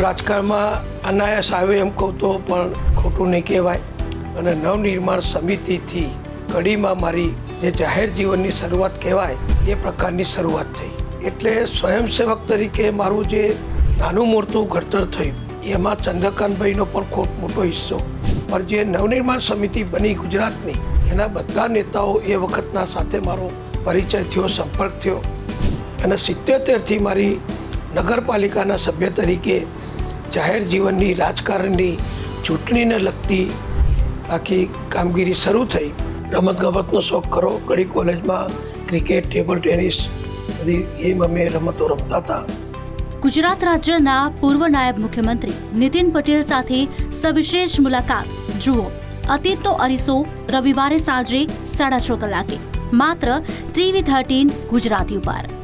રાજકારણમાં અનાયાસ આવે એમ કહું તો પણ ખોટું નહીં કહેવાય. અને નવનિર્માણ સમિતિથી કડીમાં મારી જે જાહેર જીવનની શરૂઆત કહેવાય, એ પ્રકારની શરૂઆત થઈ. એટલે સ્વયંસેવક તરીકે મારું જે નાનું મોટું ઘડતર થયું, એમાં ચંદ્રકાંતભાઈનો પણ ખૂબ મોટો હિસ્સો. પણ જે નવનિર્માણ સમિતિ બની ગુજરાતની, એના બધા નેતાઓ એ વખતના સાથે મારો પરિચય થયો, સંપર્ક થયો. અને સિત્તેરથી મારી નગરપાલિકાના સભ્ય તરીકે જાહેર જીવનની, રાજકારણની ચૂંટણીને લગતી આખી કામગીરી શરૂ થઈ. રમતગમતનો શોખ ખરો. કડી કોલેજમાં ક્રિકેટ, ટેબલ ટેનિસ બધી ગેમ અમે રમતો રમતા હતા. ગુજરાત રાજ્યના પૂર્વ નાયબ મુખ્યમંત્રી નીતિન પટેલ સાથે સવિશેષ મુલાકાત. જુઓ અતીતનો અરીસો રવિવારે સાંજે સાડા છ કલાકે. માત્ર ટીવી થર્ટીન ગુજરાતી ઉપર.